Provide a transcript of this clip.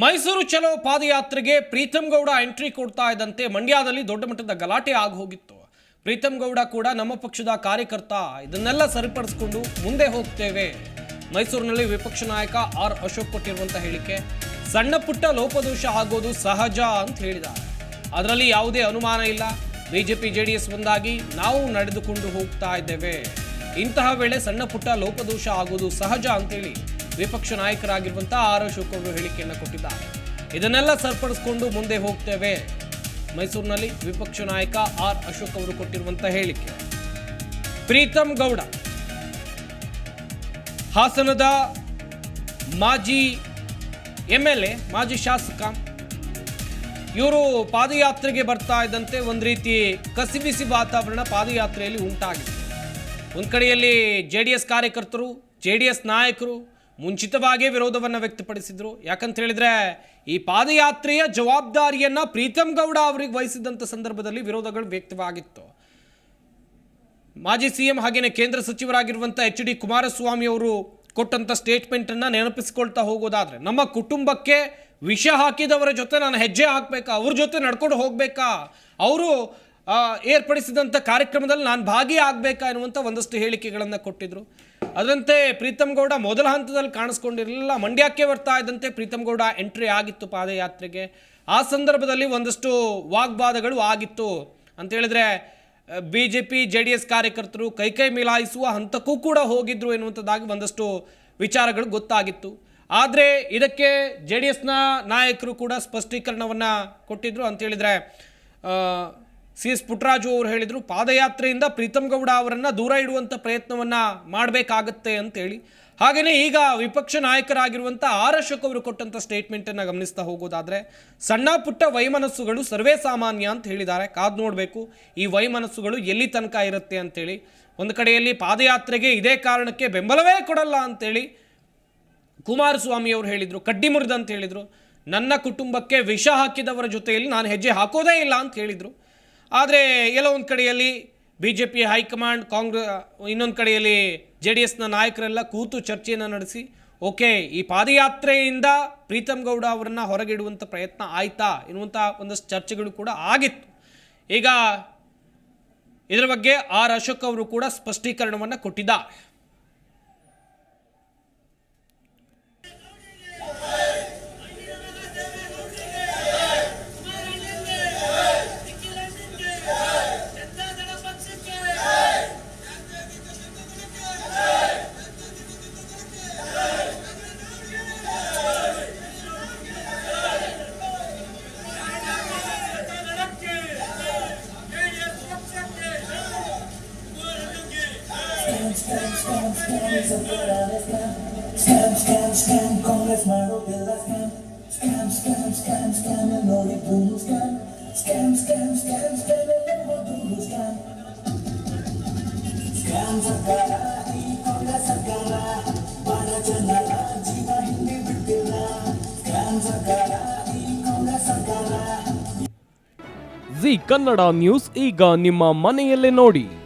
ಮೈಸೂರು ಚಲೋ ಪಾದಯಾತ್ರೆಗೆ ಪ್ರೀತಮ್ ಗೌಡ ಎಂಟ್ರಿ ಕೊಡ್ತಾ ಇದ್ದಂತೆ ಮಂಡ್ಯದಲ್ಲಿ ದೊಡ್ಡ ಮಟ್ಟದ ಗಲಾಟೆ ಆಗಿ ಹೋಗಿತ್ತು ಪ್ರೀತಮ್ ಗೌಡ ಕೂಡ ನಮ್ಮ ಪಕ್ಷದ ಕಾರ್ಯಕರ್ತ. ಇದನ್ನೆಲ್ಲ ಸರಿಪಡಿಸಿಕೊಂಡು ಮುಂದೆ ಹೋಗ್ತೇವೆ. ಮೈಸೂರಿನಲ್ಲಿ ವಿಪಕ್ಷ ನಾಯಕ ಆರ್ ಅಶೋಕ್ ಕೊಟ್ಟಿರುವಂತಹ ಹೇಳಿಕೆ, ಸಣ್ಣ ಪುಟ್ಟ ಲೋಪದೋಷ ಆಗೋದು ಸಹಜ ಅಂತ ಹೇಳಿದ್ದಾರೆ. ಅದರಲ್ಲಿ ಯಾವುದೇ ಅನುಮಾನ ಇಲ್ಲ. ಬಿಜೆಪಿ ಎಸ್ ಒಂದಾಗಿ ನಾವು ನಡೆದುಕೊಂಡು ಹೋಗ್ತಾ ಇದ್ದೇವೆ. ಇಂತಹ ವೇಳೆ ಸಣ್ಣ ಪುಟ್ಟ ಲೋಪದೋಷ ಆಗೋದು ಸಹಜ ಅಂತೇಳಿ ವಿಪಕ್ಷ ನಾಯಕರಾಗಿರುವಂತಹ ಆರ್ ಅವರು ಹೇಳಿಕೆಯನ್ನು ಕೊಟ್ಟಿದ್ದಾರೆ. ಇದನ್ನೆಲ್ಲ ಸರಿಪಡಿಸಿಕೊಂಡು ಮುಂದೆ ಹೋಗ್ತೇವೆ. ಮೈಸೂರಿನಲ್ಲಿ ವಿಪಕ್ಷ ನಾಯಕ ಆರ್ ಅಶೋಕ್ ಅವರು ಕೊಟ್ಟಿರುವಂತಹ ಹೇಳಿಕೆ. ಪ್ರೀತಮ್ ಗೌಡ. ಹಾಸನದ ಮಾಜಿ ಎಂ ಎಲ್ ಎ, ಮಾಜಿ ಶಾಸಕ. ಇವರು ಪಾದಯಾತ್ರೆಗೆ ಬರ್ತಾ ಇದ್ದಂತೆ ಒಂದು ರೀತಿ ಕಸಿಬಿಸಿ ವಾತಾವರಣ ಪಾದಯಾತ್ರೆಯಲ್ಲಿ ಉಂಟಾಗಿದೆ. ಒಂದು ಕಡೆಯಲ್ಲಿ ಜೆ ಡಿ ಎಸ್ ಕಾರ್ಯಕರ್ತರು, ಜೆ ಡಿ ಎಸ್ ನಾಯಕರು ಮುಂಚಿತವಾಗಿಯೇ ವಿರೋಧವನ್ನು ವ್ಯಕ್ತಪಡಿಸಿದರು. ಯಾಕಂತ ಹೇಳಿದ್ರೆ, ಈ ಪಾದಯಾತ್ರೆಯ ಜವಾಬ್ದಾರಿಯನ್ನು ಪ್ರೀತಮ್ ಗೌಡ ಅವರಿಗೆ ವಹಿಸಿದಂಥ ಸಂದರ್ಭದಲ್ಲಿ ವಿರೋಧಗಳು ವ್ಯಕ್ತವಾಗಿತ್ತು. ಮಾಜಿ ಸಿಎಂ ಹಾಗೆಯೇ ಕೇಂದ್ರ ಸಚಿವರಾಗಿರುವಂಥ ಎಚ್ ಡಿ ಕುಮಾರಸ್ವಾಮಿ ಅವರು ಕೊಟ್ಟಂಥ ಸ್ಟೇಟ್ಮೆಂಟನ್ನು ನೆನಪಿಸ್ಕೊಳ್ತಾ ಹೋಗೋದಾದ್ರೆ, ನಮ್ಮ ಕುಟುಂಬಕ್ಕೆ ವಿಷ ಹಾಕಿದವರ ಜೊತೆ ನಾನು ಹೆಜ್ಜೆ ಹಾಕಬೇಕಾ? ಅವ್ರ ಜೊತೆ ನಡ್ಕೊಂಡು ಹೋಗಬೇಕಾ? ಅವರು ಏರ್ಪಡಿಸಿದಂಥ ಕಾರ್ಯಕ್ರಮದಲ್ಲಿ ನಾನು ಭಾಗಿಯಾಗಬೇಕಾ ಎನ್ನುವಂಥ ಒಂದಷ್ಟು ಹೇಳಿಕೆಗಳನ್ನು ಕೊಟ್ಟಿದ್ದರು ಅದರಂತೆ ಪ್ರೀತಮ್ ಗೌಡ ಮೊದಲ ಹಂತದಲ್ಲಿ ಕಾಣಿಸ್ಕೊಂಡಿರಲಿಲ್ಲ. ಮಂಡ್ಯಕ್ಕೆ ಬರ್ತಾ ಇದ್ದಂತೆ ಪ್ರೀತಮ್ ಗೌಡ ಎಂಟ್ರಿ ಆಗಿತ್ತು ಪಾದಯಾತ್ರೆಗೆ. ಆ ಸಂದರ್ಭದಲ್ಲಿ ಒಂದಷ್ಟು ವಾಗ್ವಾದಗಳು ಆಗಿತ್ತು. ಅಂತೇಳಿದ್ರೆ B J P J D S ಕಾರ್ಯಕರ್ತರು ಕೈ ಕೈ ಮಿಲಾಯಿಸುವ ಹಂತಕ್ಕೂ ಕೂಡ ಹೋಗಿದ್ರು ಎನ್ನುವಂಥದ್ದಾಗಿ ಒಂದಷ್ಟು ವಿಚಾರಗಳು ಗೊತ್ತಾಗಿತ್ತು. ಆದರೆ ಇದಕ್ಕೆ ಜೆ ಡಿ ಎಸ್ನ ನಾಯಕರು ಕೂಡ ಸ್ಪಷ್ಟೀಕರಣವನ್ನು ಕೊಟ್ಟಿದ್ದರು ಅಂತ ಹೇಳಿದ್ರೆ ಸಿ ಎಸ್ ಪುಟ್ರಾಜು ಅವರು ಹೇಳಿದರು, ಪಾದಯಾತ್ರೆಯಿಂದ ಪ್ರೀತಮ್ ಗೌಡ ಅವರನ್ನು ದೂರ ಇಡುವಂಥ ಪ್ರಯತ್ನವನ್ನು ಮಾಡಬೇಕಾಗತ್ತೆ ಅಂತೇಳಿ. ಹಾಗೆಯೇ ಈಗ ವಿಪಕ್ಷ ನಾಯಕರಾಗಿರುವಂಥ ಆರ್ ಅಶೋಕ್ ಅವರು ಕೊಟ್ಟಂಥ ಸ್ಟೇಟ್ಮೆಂಟನ್ನು ಗಮನಿಸ್ತಾ ಹೋಗೋದಾದರೆ, ಸಣ್ಣ ಪುಟ್ಟ ವೈಮನಸ್ಸುಗಳು ಸರ್ವೇ ಸಾಮಾನ್ಯ ಅಂತ ಹೇಳಿದ್ದಾರೆ. ಕಾದು ನೋಡಬೇಕು, ಈ ವೈಮನಸ್ಸುಗಳು ಎಲ್ಲಿ ತನಕ ಇರುತ್ತೆ ಅಂತೇಳಿ. ಒಂದು ಕಡೆಯಲ್ಲಿ ಪಾದಯಾತ್ರೆಗೆ ಇದೇ ಕಾರಣಕ್ಕೆ ಬೆಂಬಲವೇ ಕೊಡಲ್ಲ ಅಂತೇಳಿ ಕುಮಾರಸ್ವಾಮಿ ಅವರು ಹೇಳಿದರು ಕಡ್ಡಿ ಮುರಿದಂತ ಹೇಳಿದರು. ನನ್ನ ಕುಟುಂಬಕ್ಕೆ ವಿಷ ಹಾಕಿದವರ ಜೊತೆಯಲ್ಲಿ ನಾನು ಹೆಜ್ಜೆ ಹಾಕೋದೇ ಇಲ್ಲ ಅಂತ ಹೇಳಿದರು. ಆದರೆ ಎಲ್ಲೋ ಒಂದು ಕಡೆಯಲ್ಲಿ B J P high command Congress ಇನ್ನೊಂದು ಕಡೆಯಲ್ಲಿ ಜೆ ಡಿ ಎಸ್ನ ನಾಯಕರೆಲ್ಲ ಕೂತು ಚರ್ಚೆಯನ್ನು ನಡೆಸಿ, ಓಕೆ, ಈ ಪಾದಯಾತ್ರೆಯಿಂದ ಪ್ರೀತಮ್ ಗೌಡ ಅವರನ್ನು ಹೊರಗಿಡುವಂಥ ಪ್ರಯತ್ನ ಆಯಿತಾ ಎನ್ನುವಂಥ ಒಂದಷ್ಟು ಚರ್ಚೆಗಳು ಕೂಡ ಆಗಿತ್ತು. ಈಗ ಇದರ ಬಗ್ಗೆ ಆರ್ ಅಶೋಕ್ ಅವರು ಕೂಡ ಸ್ಪಷ್ಟೀಕರಣವನ್ನು ಕೊಟ್ಟಿದ್ದಾರೆ. Scam, scam, scam, ಕಾಂಗ್ರೆಸ್ ಮಾಡೋದೆಲ್ಲ scam scam scam scam scam ನೋಡಿ ಬೂನು scam scam scam scam scam ಬೂನು scam scam ಸರ್ಕಾರ ಈ ಕಾಂಗ್ರೆಸ್ ಸರ್ಕಾರ ಬಡ ಜನರ ಜೀವ ಹಿಂದೆ ಬಿಟ್ಟಿಲ್ಲ ಸ್ಕ್ಯಾಮ್ ಸರ್ಕಾರ ಈ ಕಾಂಗ್ರೆಸ್ ಸರ್ಕಾರ ಕನ್ನಡ ನ್ಯೂಸ್ ಈಗ ನಿಮ್ಮ ಮನೆಯಲ್ಲೇ ನೋಡಿ.